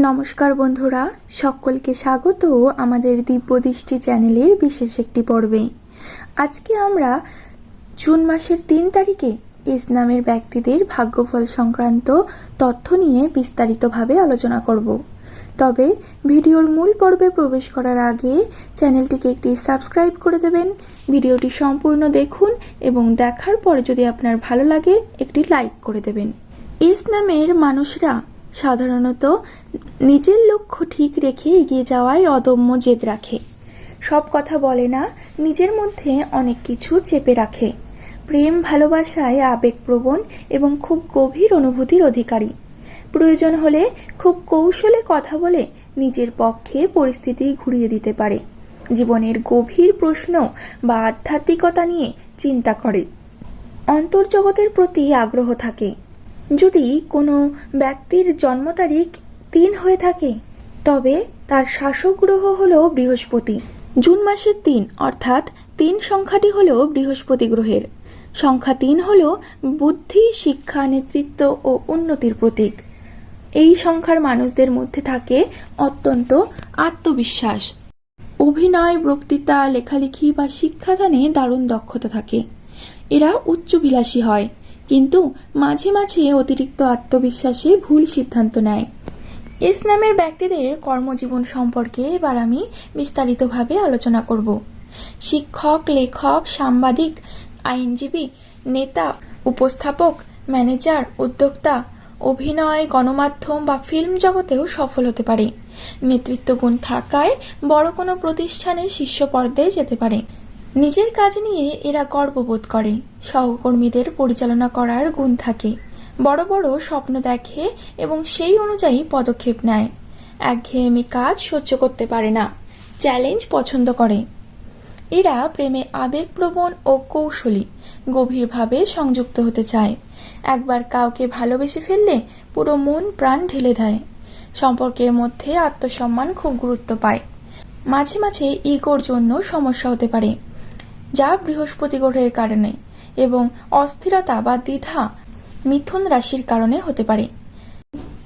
নমস্কার বন্ধুরা, সকলকে স্বাগত আমাদের দিব্যদৃষ্টি চ্যানেলের বিশেষ একটি পর্বে। আজকে আমরা জুন মাসের তিন তারিখে এস নামের ব্যক্তিদের ভাগ্যফল সংক্রান্ত তথ্য নিয়ে বিস্তারিতভাবে আলোচনা করব। তবে ভিডিওর মূল পর্বে প্রবেশ করার আগে চ্যানেলটিকে একটি সাবস্ক্রাইব করে দেবেন, ভিডিওটি সম্পূর্ণ দেখুন এবং দেখার পর যদি আপনার ভালো লাগে, একটি লাইক করে দেবেন। এস নামের মানুষরা সাধারণত নিজের লক্ষ্য ঠিক রেখে এগিয়ে যাওয়ায় অদম্য জেদ রাখে। সব কথা বলে না, নিজের মধ্যে অনেক কিছু চেপে রাখে। প্রেম, ভালোবাসায় আবেগপ্রবণ এবং খুব গভীর অনুভূতির অধিকারী। প্রয়োজন হলে খুব কৌশলে কথা বলে নিজের পক্ষে পরিস্থিতি ঘুরিয়ে দিতে পারে। জীবনের গভীর প্রশ্ন বা আধ্যাত্মিকতা নিয়ে চিন্তা করে। অন্তর্জগতের প্রতি আগ্রহ থাকে। যদি কোনো ব্যক্তির জন্ম তারিখ তিন হয়ে থাকে, তবে তার শাসক গ্রহ হল বৃহস্পতি। জুন মাসের তিন, অর্থাৎ তিন সংখ্যাটি হল বৃহস্পতি গ্রহের। সংখ্যা তিন হল বুদ্ধি, শিক্ষা, নেতৃত্ব ও উন্নতির প্রতীক। এই সংখ্যার মানুষদের মধ্যে থাকে অত্যন্ত আত্মবিশ্বাস। অভিনয়, বক্তৃতা, লেখালেখি বা শিক্ষাদানে দারুণ দক্ষতা থাকে। এরা উচ্চবিলাসী হয়। কিন্তু মাঝে মাঝে অতিরিক্ত আত্মবিশ্বাসে ভুল সিদ্ধান্ত নেয়। এস নামের ব্যক্তিদের কর্মজীবন সম্পর্কে এবার আমি বিস্তারিতভাবে আলোচনা করব। শিক্ষক, লেখক, সাংবাদিক, আইনজীবী, নেতা, উপস্থাপক, ম্যানেজার, উদ্যোক্তা, অভিনয়, গণমাধ্যম বা ফিল্ম জগতেও সফল হতে পারে। নেতৃত্ব গুণ থাকায় বড় কোনো প্রতিষ্ঠানে শীর্ষ পর্যায়ে যেতে পারে। নিজের কাজ নিয়ে এরা গর্ববোধ করে। সহকর্মীদের পরিচালনা করার গুণ থাকে। বড় বড় স্বপ্ন দেখে এবং সেই অনুযায়ী পদক্ষেপ নেয়। একঘেয়েমি কাজ সহ্য করতে পারে না। চ্যালেঞ্জ পছন্দ করে। এরা প্রেমে আবেগপ্রবণ ও কৌশলী, গভীরভাবে সংযুক্ত হতে চায়। একবার কাউকে ভালোবেসে ফেললে পুরো মন প্রাণ ঢেলে দেয়। সম্পর্কের মধ্যে আত্মসম্মান খুব গুরুত্ব পায়। মাঝে মাঝে ইগোর জন্য সমস্যা হতে পারে। যা বৃহস্পতি গ্রহের কারণে এবং অস্থিরতা বা দ্বিধা মিথুন রাশির কারণে হতে পারে।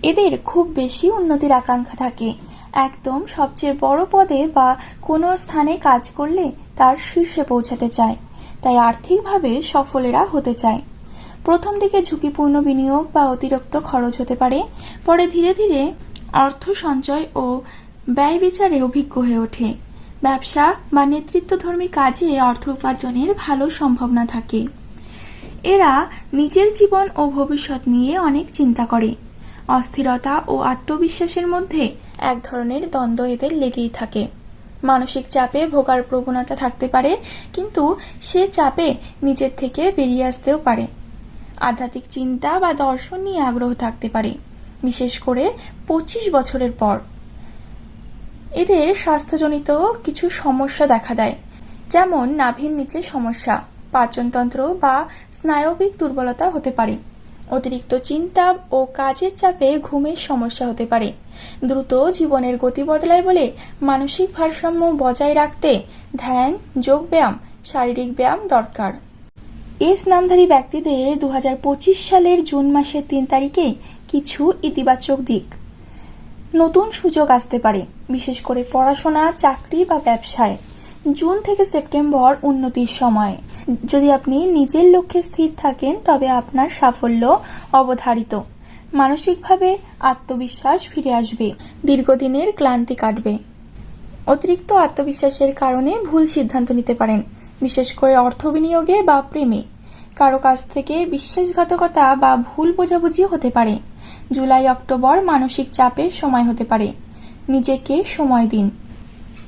এদের খুব বেশি উন্নতির আকাঙ্ক্ষা থাকে। একদম সবচেয়ে বড় পদে বা কোনো স্থানে কাজ করলে তার শীর্ষে পৌঁছাতে চায়। তাই আর্থিকভাবে সফলেরা হতে চায়। প্রথম দিকে ঝুঁকিপূর্ণ বিনিয়োগ বা অতিরিক্ত খরচ হতে পারে। পরে ধীরে ধীরে অর্থ সঞ্চয় ও ব্যয় বিচারে অভিজ্ঞ হয়ে ওঠে। ব্যবসা বা নেতৃত্বধর্মী কাজে অর্থ উপার্জনের ভালো সম্ভাবনা থাকে। এরা নিজের জীবন ও ভবিষ্যৎ নিয়ে অনেক চিন্তা করে। অস্থিরতা ও আত্মবিশ্বাসের মধ্যে এক ধরনের দ্বন্দ্ব এদের লেগেই থাকে। মানসিক চাপে ভোগার প্রবণতা থাকতে পারে, কিন্তু সে চাপে নিজের থেকে বেরিয়ে আসতেও পারে। আধ্যাত্মিক চিন্তা বা দর্শন নিয়ে আগ্রহ থাকতে পারে। বিশেষ করে পঁচিশ বছরের পর। এদের স্বাস্থ্যজনিত কিছু সমস্যা দেখা দেয়। যেমন নাভির নিচে সমস্যা, পাচনতন্ত্র বা স্নায়বিক দুর্বলতা হতে পারে। অতিরিক্ত চিন্তা ও কাজের চাপে ঘুমের সমস্যা হতে পারে। দ্রুত জীবনের গতি বদলায় বলে মানসিক ভারসাম্য বজায় রাখতে ধ্যান যোগব্যায়াম শারীরিক ব্যায়াম দরকার। এস নামধারী ব্যক্তিদের দু হাজার পঁচিশ সালের জুন মাসের তিন তারিখে কিছু ইতিবাচক দিক। নতুন সুযোগ আসতে পারে, বিশেষ করে পড়াশোনা, চাকরি বা ব্যবসায়। জুন থেকে সেপ্টেম্বর উন্নতির সময়। যদি আপনি নিজের লক্ষ্যে স্থির থাকেন, তবে আপনার সাফল্য অবধারিত। মানসিকভাবে আত্মবিশ্বাস ফিরে আসবে। দীর্ঘদিনের ক্লান্তি কাটবে। অতিরিক্ত আত্মবিশ্বাসের কারণে ভুল সিদ্ধান্ত নিতে পারেন, বিশেষ করে অর্থ বিনিয়োগে বা প্রেমে। কারও কাছ থেকে বিশ্বাসঘাতকতা বা ভুল বোঝাবুঝিও হতে পারে। জুলাই, অক্টোবর মানসিক চাপের সময় হতে পারে। নিজেকে সময় দিন।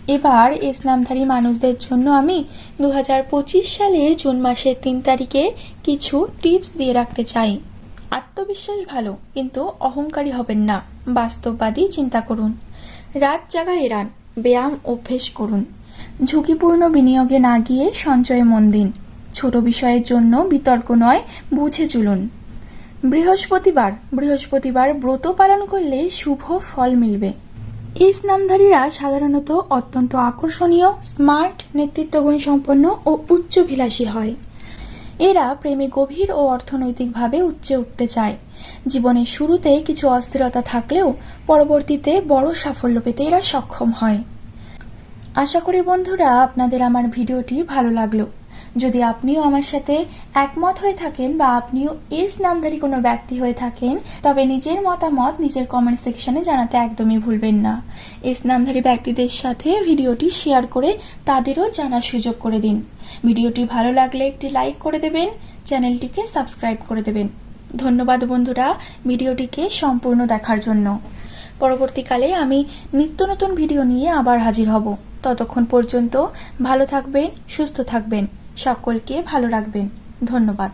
এবার ইসলামধারী মানুষদের জন্য আমি দু হাজার পঁচিশ সালের জুন মাসের তিন তারিখে কিছু টিপস দিয়ে রাখতে চাই। আত্মবিশ্বাস ভালো, কিন্তু অহংকারী হবেন না। বাস্তববাদী চিন্তা করুন। রাত জাগা এড়ান ব্যায়াম অভ্যেস করুন। ঝুঁকিপূর্ণ বিনিয়োগে না গিয়ে সঞ্চয়ে মন দিন। ছোট বিষয়ের জন্য বিতর্ক নয়, বুঝে চলুন। বৃহস্পতিবার বৃহস্পতিবার ব্রত পালন করলে শুভ ফল মিলবে। ইস নামধারীরা সাধারণত অত্যন্ত আকর্ষণীয়, স্মার্ট, নেতৃত্বগুণ সম্পন্ন ও উচ্চভিলাষী হয়। এরা প্রেমে গভীর ও অর্থনৈতিকভাবে উচ্চে উঠতে চায়। জীবনের শুরুতে কিছু অস্থিরতা থাকলেও পরবর্তীতে বড় সাফল্য পেতে এরা সক্ষম হয়। আশা করি বন্ধুরা, আপনাদের আমার ভিডিওটি ভালো লাগল। যদি আপনিও আমার সাথে একমত হয়ে থাকেন বা আপনিও এস নামধারী কোনো ব্যক্তি হয়ে থাকেন, তবে নিজের মতামত নিজের কমেন্ট সেকশনে জানাতে একদমই ভুলবেন না। এস নামধারী ব্যক্তিদের সাথে ভিডিওটি শেয়ার করে তাদেরও জানার সুযোগ করে দিন। ভিডিওটি ভালো লাগলে একটি লাইক করে দেবেন, চ্যানেলটিকে সাবস্ক্রাইব করে দেবেন। ধন্যবাদ বন্ধুরা ভিডিওটিকে সম্পূর্ণ দেখার জন্য। পরবর্তীকালে আমি নিত্য নতুন ভিডিও নিয়ে আবার হাজির হব। ততক্ষণ পর্যন্ত ভালো থাকবেন, সুস্থ থাকবেন। সকলকে ভালো রাখবেন। ধন্যবাদ।